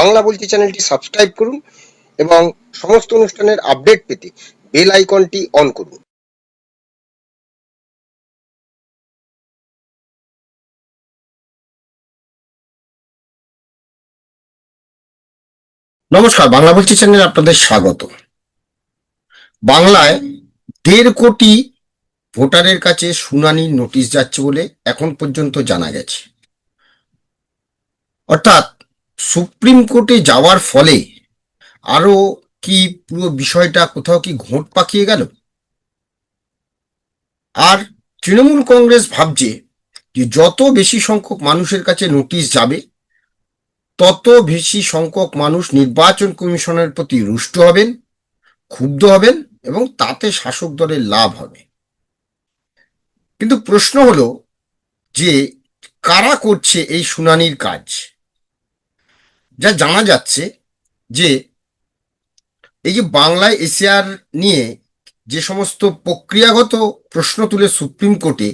বাংলা বলছি চ্যানেলটি সাবস্ক্রাইব করুন এবং সমস্ত অনুষ্ঠানের আপডেট পেতে বেল আইকনটি অন করুন। নমস্কার, বাংলা বলছি চ্যানেলে আপনাদের স্বাগত। বাংলায় দেড় কোটি ভোটারের কাছে শুনানি নোটিশ যাচ্ছে বলে এখন পর্যন্ত জানা গেছে। অর্থাৎ সুপ্রিম কোর্টে যাওয়ার ফলে আরও কি পুরো বিষয়টা কোথাও কি ঘোট পাকিয়ে গেল? আর তৃণমূল কংগ্রেস ভাবছে যে যত বেশি সংখ্যক মানুষের কাছে নোটিশ যাবে, তত বেশি সংখ্যক মানুষ নির্বাচন কমিশনের প্রতি রুষ্ট হবেন, ক্ষুব্ধ হবেন এবং তাতে শাসক দলের লাভ হবে। কিন্তু প্রশ্ন হলো যে কারা করছে এই শুনানির কাজ? যা জানা যাচ্ছে যে এই যে বাংলায় এশিয়ার নিয়ে যে সমস্ত প্রক্রিয়াগত প্রশ্ন তুলে সুপ্রিম কোর্টে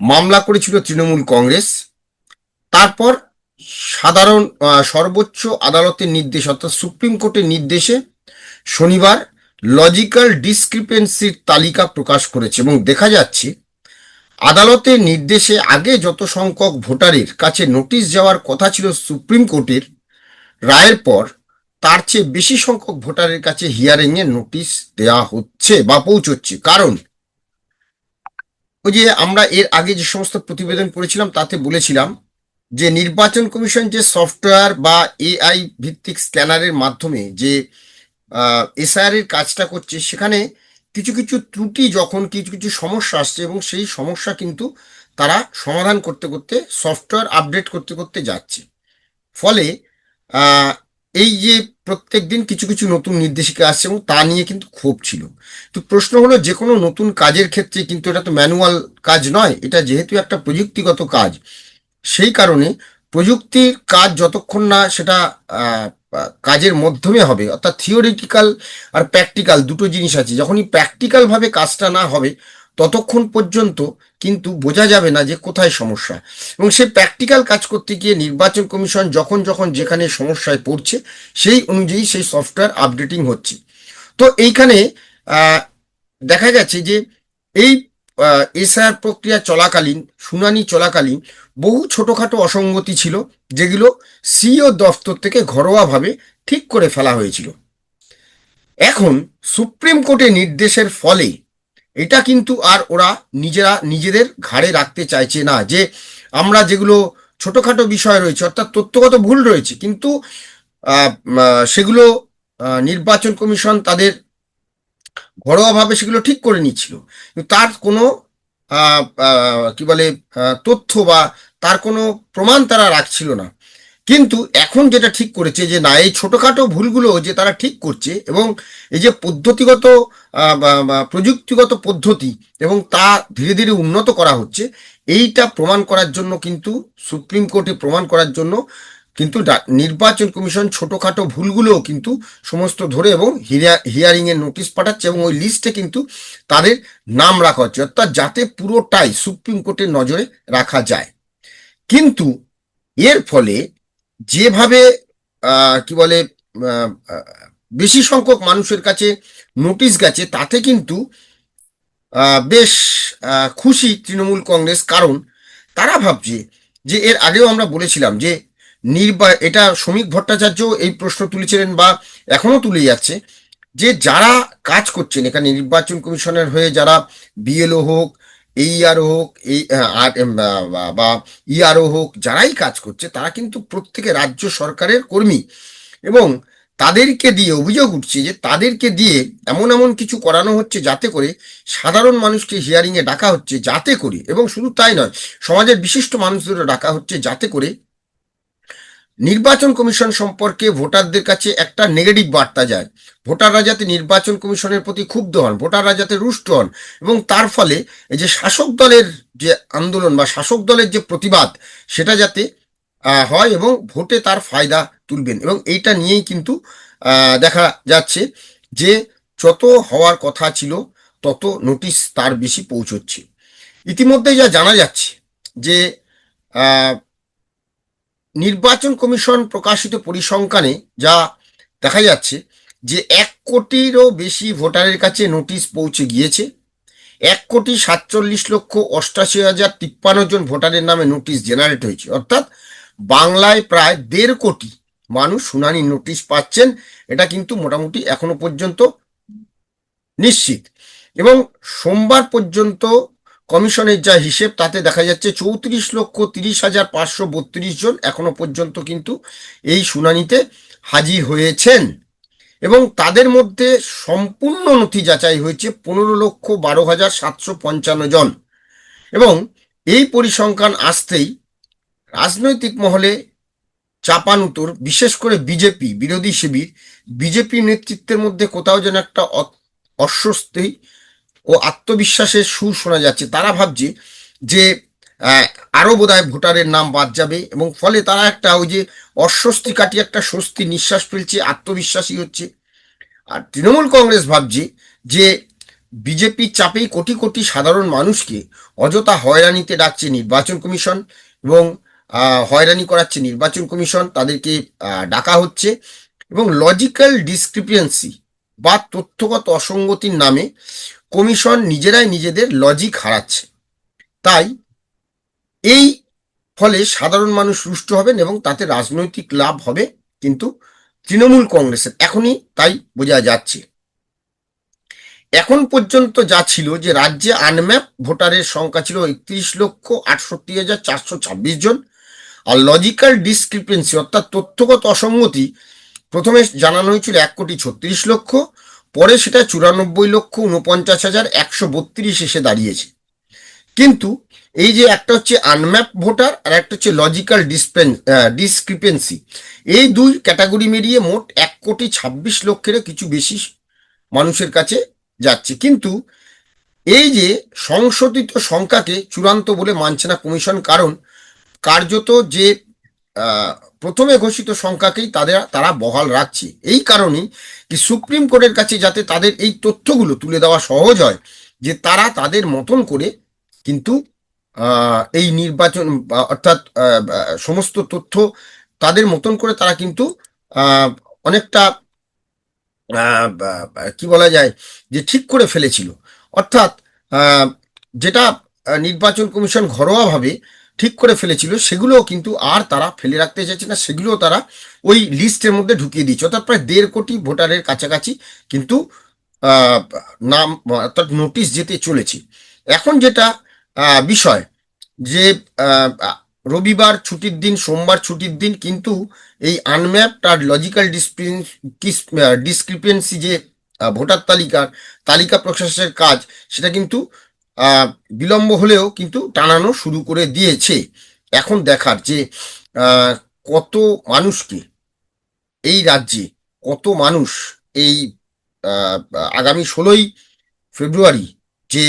মামলা করেছিল তৃণমূল কংগ্রেস, তারপর সাধারণ সর্বোচ্চ আদালতের নির্দেশ, অর্থাৎ সুপ্রিম কোর্টের নির্দেশে শনিবার লজিক্যাল ডিসক্রিপেন্সির তালিকা প্রকাশ করেছে এবং দেখা যাচ্ছে আদালতের নির্দেশে আগে যত সংখ্যক ভোটারের কাছে নোটিশ যাওয়ার কথা ছিল সুপ্রিম কোর্টের রায়ের পর তার চেয়ে বেশি সংখ্যক ভোটারের কাছে হিয়ারিং এর নোটিশ দেওয়া হচ্ছে বা পৌঁছচ্ছে। কারণ ওই যে আমরা এর আগে যে সমস্ত প্রতিবেদন করেছিলাম তাতে বলেছিলাম যে নির্বাচন কমিশন যে সফটওয়্যার বা এআই ভিত্তিক স্ক্যানারের মাধ্যমে যে এসআইআর এর কাজটা করছে, সেখানে কিছু কিছু ত্রুটি যখন, কিছু কিছু সমস্যা আসছে এবং সেই সমস্যা কিন্তু তারা সমাধান করতে করতে সফটওয়্যার আপডেট করতে করতে যাচ্ছে। ফলে এই যে প্রত্যেক দিন কিছু কিছু নতুন নির্দেশিকা আসছে এবং তা নিয়ে কিন্তু ক্ষোভ ছিল। তো প্রশ্ন হলো, যে কোনো নতুন কাজের ক্ষেত্রে কিন্তু এটা তো ম্যানুয়াল কাজ নয়, এটা যেহেতু একটা প্রযুক্তিগত কাজ। সেই কারণে প্রযুক্তির কাজ যতক্ষণ না সেটা কাজের মাধ্যমে হবে, অর্থাৎ থিওরিটিক্যাল আর প্র্যাকটিক্যাল দুটো জিনিস আছে। যখনই প্র্যাকটিক্যাল ভাবে কাজটা না হবে ততক্ষণ পর্যন্ত কিন্তু বোঝা যাবে না যে কোথায় সমস্যা। এবং সে প্র্যাকটিক্যাল কাজ করতে গিয়ে নির্বাচন কমিশন যখন যখন যেখানে সমস্যায় পড়ছে, সেই অনুযায়ী সেই সফটওয়্যার আপডেটিং হচ্ছে। তো এইখানে দেখা গেছে যে এই এসআর প্রক্রিয়া চলাকালীন, শুনানি চলাকালীন বহু ছোটোখাটো অসঙ্গতি ছিল, যেগুলো সিও দফতর থেকে ঘরোয়াভাবে ঠিক করে ফেলা হয়েছিল। এখন সুপ্রিম কোর্টের নির্দেশের ফলে এটা কিন্তু আর ওরা নিজেরা নিজেদের ঘাড়ে রাখতে চাইছে না যে আমরা যেগুলো ছোটোখাটো বিষয় রয়েছে, অর্থাৎ তথ্যগত ভুল রয়েছে, কিন্তু সেগুলো নির্বাচন কমিশন তাদের ঘরোয়াভাবে সেগুলো ঠিক করে নিচ্ছিল। তার কোনো কি বলে তথ্য বা তার কোনো প্রমাণ তারা রাখছিল না। কিন্তু এখন যেটা ঠিক করেছে যে না, এই ছোটখাটো ভুলগুলো যে তারা ঠিক করছে এবং এই যে পদ্ধতিগত প্রযুক্তিগত পদ্ধতি এবং তা ধীরে ধীরে উন্নত করা হচ্ছে, এইটা প্রমাণ করার জন্য কিন্তু, সুপ্রিম কোর্টে প্রমাণ করার জন্য কিন্তু নির্বাচন কমিশন ছোটখাটো ভুলগুলোও কিন্তু সমস্ত ধরে এবং হিয়ারিং এর নোটিশ পাঠাচ্ছে এবং ওই লিস্টে কিন্তু তাদের নাম রাখা হচ্ছে। অর্থাৎ যাতে পুরোটাই সুপ্রিম কোর্টের নজরে রাখা যায়। কিন্তু এর ফলে যেভাবে কি বলে বেশি সংখ্যক মানুষের কাছে নোটিশ গেছে, তাতে কিন্তু বেশ খুশি তৃণমূল কংগ্রেস। কারণ তারা ভাবছে যে এর আগেও আমরা বলেছিলাম যে নির্বা, এটা শ্রমিক ভট্টাচার্য এই প্রশ্ন তুলেছিলেন বা এখনও তুলে যাচ্ছে যে যারা কাজ করছেন, এখানে নির্বাচন কমিশনের হয়ে যারা বিএলও হোক এইআরও হোক, এই আর বা- ই আরও হোক, যারাই কাজ করছে, তারা কিন্তু প্রত্যেকে রাজ্য সরকারের কর্মী। এবং তাদেরকে দিয়ে অভিযোগ উঠছে যে তাদেরকে দিয়ে এমন এমন কিছু করানো হচ্ছে যাতে করে সাধারণ মানুষকে হিয়ারিংয়ে ডাকা হচ্ছে, যাতে করে, এবং শুধু তাই নয়, সমাজের বিশিষ্ট মানুষদেরও ডাকা হচ্ছে যাতে করে নির্বাচন কমিশন সম্পর্কে ভোটারদের কাছে একটা নেগেটিভ বার্তা যায়। ভোটাররা যাতে নির্বাচন কমিশনের প্রতি ক্ষুব্ধ হন ভোটাররা যাতে রুষ্ট হন এবং তার ফলে যে শাসক দলের যে আন্দোলন বা শাসক দলের যে প্রতিবাদ, সেটা যাতে হয় এবং ভোটে তার ফায়দা তুলবেন এবং এইটা নিয়েই কিন্তু দেখা যাচ্ছে যে যত হওয়ার কথা ছিল, তত নোটিশ তার বেশি পৌঁছচ্ছে। ইতিমধ্যে যা জানা যাচ্ছে যে নির্বাচন কমিশন প্রকাশিত পরিসংখ্যানে যা দেখা যাচ্ছে যে এক কোটিরও বেশি ভোটারের কাছে নোটিশ পৌঁছে গিয়েছে। এক কোটি সাতচল্লিশ লক্ষ অষ্টাশি হাজার তিপ্পান্ন জন ভোটারের নামে নোটিশ জেনারেট হয়েছে। অর্থাৎ বাংলায় প্রায় দেড় কোটি মানুষ শুনানি নোটিশ পাচ্ছেন, এটা কিন্তু মোটামুটি এখনও পর্যন্ত নিশ্চিত। এবং সোমবার পর্যন্ত কমিশনের যা হিসেব, তাতে দেখা যাচ্ছে চৌত্রিশ লক্ষ তিরিশ হাজার পাঁচশো বত্রিশ জন এখনও পর্যন্ত কিন্তু এই শুনানিতে হাজির হয়েছেন। এবং তাদের মধ্যে সম্পূর্ণ নথি যাচাই হয়েছে পনেরো লক্ষ বারো হাজার সাতশো পঞ্চান্ন জন। এবং এই পরিসংখ্যান আসতেই রাজনৈতিক মহলে চাপানুতোর, বিশেষ করে বিজেপি, বিরোধী শিবির, বিজেপি নেতৃত্বের মধ্যে কোথাও যেন একটা অস্বস্তি ও আত্মবিশ্বাসের সুর শোনা যাচ্ছে। তারা ভাবছে যে আরও আরও বোধহয় ভোটারের নাম বাদ যাবে এবং ফলে তারা একটা ওই যে অস্বস্তি কাটিয়ে একটা স্বস্তি নিঃশ্বাস ফেলছে, আত্মবিশ্বাসী হচ্ছে। আর তৃণমূল কংগ্রেস ভাবছে যে বিজেপির চাপেই কোটি কোটি সাধারণ মানুষকে অযথা হয়রানিতে ডাকছে নির্বাচন কমিশন এবং হয়রানি করাচ্ছে নির্বাচন কমিশন। তাদেরকে ডাকা হচ্ছে এবং লজিক্যাল ডিসক্রিপিয়েন্সি বা তথ্যগত অসঙ্গতির নামে কমিশন নিজেরাই নিজেদের লজিক হারাচ্ছে। তাই এই ফলে সাধারণ মানুষ রুষ্ট হবেন এবং তাতে রাজনৈতিক লাভ হবে কিন্তু তৃণমূল কংগ্রেসের। এখনই তাই বোঝা যাচ্ছে। এখন পর্যন্ত যা ছিল যে রাজ্যে আনম্যাপ ভোটারের সংখ্যা ছিল একত্রিশ লক্ষ আটষট্টি হাজার চারশো ছাব্বিশ জন, আর লজিক্যাল ডিসক্রিপেন্সি অর্থাৎ তথ্যগত অসঙ্গতি প্রথমে জানানো হয়েছিল এক কোটি ছত্রিশ লক্ষ, পরে সেটা চুরানব্বই লক্ষ উনপঞ্চাশ হাজার একশো বত্রিশ এসে দাঁড়িয়েছে। কিন্তু এই যে একটা হচ্ছে আনম্যাপ ভোটার আর একটা হচ্ছে লজিক্যাল ডিসপেন ডিসক্রিপেন্সি এই দুই ক্যাটাগরি মিলিয়ে মোট এক কোটি ছাব্বিশ লক্ষেরও কিছু বেশি মানুষের কাছে যাচ্ছে। কিন্তু এই যে সংশোধিত সংখ্যাকে চূড়ান্ত বলে মানছে না কমিশন কারণ কার্যত যে প্রথমে ঘোষিত সংখ্যাকেই তাদের তারা বহাল রাখছে। এই কারণেই কি সুপ্রিম কোর্টের কাছে যাতে তাদের এই তথ্যগুলো তুলে দেওয়া সহজ হয়, যে তারা তাদের মতন করে কিন্তু এই নির্বাচন অর্থাৎ সমস্ত তথ্য তাদের মতন করে তারা কিন্তু অনেকটা কি বলা যায়, যে ঠিক করে ফেলেছিল। অর্থাৎ যেটা নির্বাচন কমিশন ঘরোয়াভাবে ঠিক করে ফেলেছিল, সেগুলোও কিন্তু আর তারা ফেলে রাখতে চাইছে না, সেগুলোও তারা ওই লিস্টের মধ্যে ঢুকিয়ে দিচ্ছে অর্থাৎ প্রায় দেড় কোটি ভোটারের কাছাকাছি কিন্তু নাম, অর্থাৎ নোটিশ যেতে চলেছে। এখন যেটা বিষয় যে রবিবার ছুটির দিন, সোমবার ছুটির দিন কিন্তু এই আনম্যাপড আর লজিক্যাল ডিসক্রিপেন্সি যে ভোটার তালিকার, তালিকা প্রকাশের কাজ, সেটা কিন্তু বিলম্ব হলেও কিন্তু টানানো শুরু করে দিয়েছে। এখন দেখার যে কত মানুষকে এই রাজ্যে, কত মানুষ এই আগামী ষোলোই ফেব্রুয়ারি যে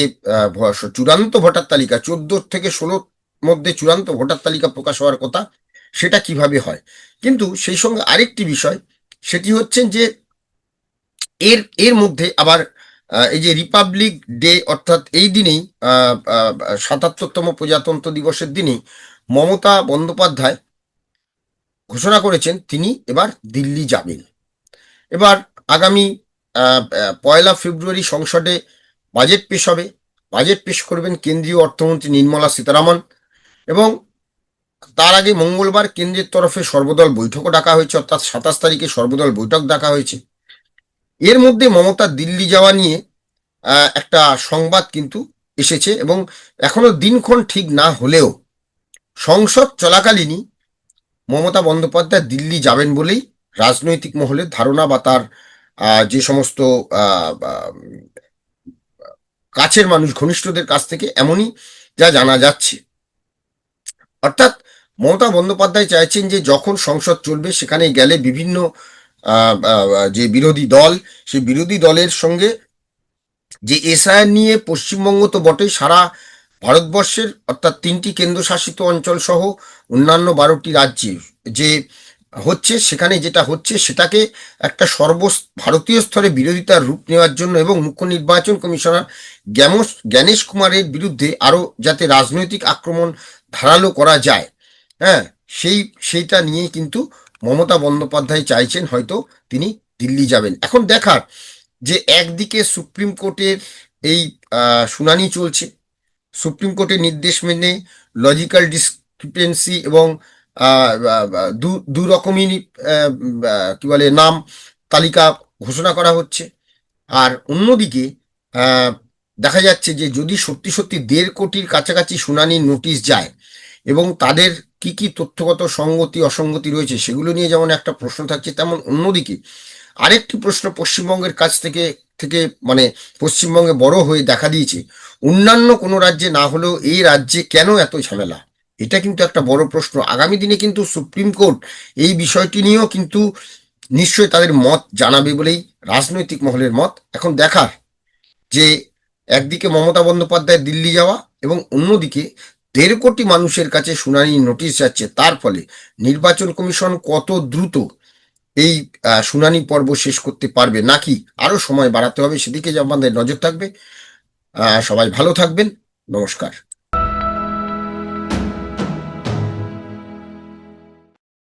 চূড়ান্ত ভোটার তালিকা, চোদ্দ থেকে ষোলোর মধ্যে চূড়ান্ত ভোটার তালিকা প্রকাশ হওয়ার কথা, সেটা কীভাবে হয়? কিন্তু সেই সঙ্গে আরেকটি বিষয়, সেটি হচ্ছে যে, এর এর মধ্যে আবার এই যে রিপাবলিক ডে অর্থাৎ এই দিনেই সাতাত্তরতম প্রজাতন্ত্র দিবসের দিনেই মমতা বন্দ্যোপাধ্যায় ঘোষণা করেছেন তিনি এবার দিল্লি যাবেন। এবার আগামী পয়লা ফেব্রুয়ারি সংসদে বাজেট পেশ হবে। বাজেট পেশ করবেন কেন্দ্রীয় অর্থমন্ত্রী নির্মলা সীতারামন এবং তার আগে মঙ্গলবার কেন্দ্রের তরফে সর্বদল বৈঠকও ডাকা হয়েছে, অর্থাৎ সাতাশ তারিখে সর্বদল বৈঠক ডাকা হয়েছে। এর মধ্যে মমতা দিল্লি যাওয়া নিয়ে একটা সংবাদ কিন্তু এসেছে এবং এখনও দিনক্ষণ ঠিক না হলেও সংসদ চলাকালীনই মমতা বন্দ্যোপাধ্যায় দিল্লি যাবেন বলেই রাজনৈতিক মহলের ধারণা বা তার যে সমস্ত কাছের মানুষ, ঘনিষ্ঠদের কাছ থেকে এমনই যা জানা যাচ্ছে। অর্থাৎ মমতা বন্দ্যোপাধ্যায় চাইছেন যে যখন সংসদ চলবে সেখানে গেলে বিভিন্ন যে বিরোধী দল, সেই বিরোধী দলের সঙ্গে যে এসআইআর নিয়ে পশ্চিমবঙ্গ তো বটেই, সারা ভারতবর্ষের, অর্থাৎ তিনটি কেন্দ্রশাসিত অঞ্চল সহ অন্যান্য বারোটি রাজ্যে যে হচ্ছে, সেখানে যেটা হচ্ছে, সেটাকে একটা সর্ব ভারতীয় স্তরে বিরোধিতার রূপ নেওয়ার জন্য এবং মুখ্য নির্বাচন কমিশনার জ্ঞামস জ্ঞানেশ কুমারের বিরুদ্ধে আরও যাতে রাজনৈতিক আক্রমণ ধারালো করা যায় হ্যাঁ সেই, সেইটা নিয়ে কিন্তু মমতা বন্দ্যোপাধ্যায় চাইছেন হয়তো তিনি দিল্লি যাবেন। এখন দেখার যে একদিকে সুপ্রিম কোর্টের এই শুনানি চলছে, সুপ্রিম কোর্টের নির্দেশ মেনে লজিক্যাল ডিসক্রিপেন্সি এবং দু রকমই কি বলে, নাম তালিকা ঘোষণা করা হচ্ছে। আর অন্যদিকে দেখা যাচ্ছে যে যদি সত্যি সত্যি দেড় কোটির কাছাকাছি শুনানির নোটিশ যায় এবং তাদের কি কি তথ্যগত সঙ্গতি, অসঙ্গতি রয়েছে সেগুলো নিয়ে যেমন একটা প্রশ্ন থাকছে, তেমন অন্যদিকে আরেকটি প্রশ্ন পশ্চিমবঙ্গের কাছ থেকে থেকে মানে পশ্চিমবঙ্গে বড় হয়ে দেখা দিয়েছে, অন্যান্য কোনো রাজ্যে না হলেও এই রাজ্যে কেন এত ঝামেলা? এটা কিন্তু একটা বড় প্রশ্ন। আগামী দিনে কিন্তু সুপ্রিম কোর্ট এই বিষয়টি নিয়েও কিন্তু নিশ্চয়ই তাদের মত জানাবে বলেই রাজনৈতিক মহলের মত এখন দেখার যে একদিকে মমতা বন্দ্যোপাধ্যায় দিল্লি যাওয়া এবং অন্যদিকে দেড় কোটি মানুষের কাছে শুনানি নোটিশ যাচ্ছে, তার ফলে নির্বাচন কমিশন কত দ্রুত এই শুনানি পর্ব শেষ করতে পারবে নাকি আরও সময় বাড়াতে হবে সেদিকে আমাদের নজর থাকবে। সবাই ভালো থাকবেন, নমস্কার।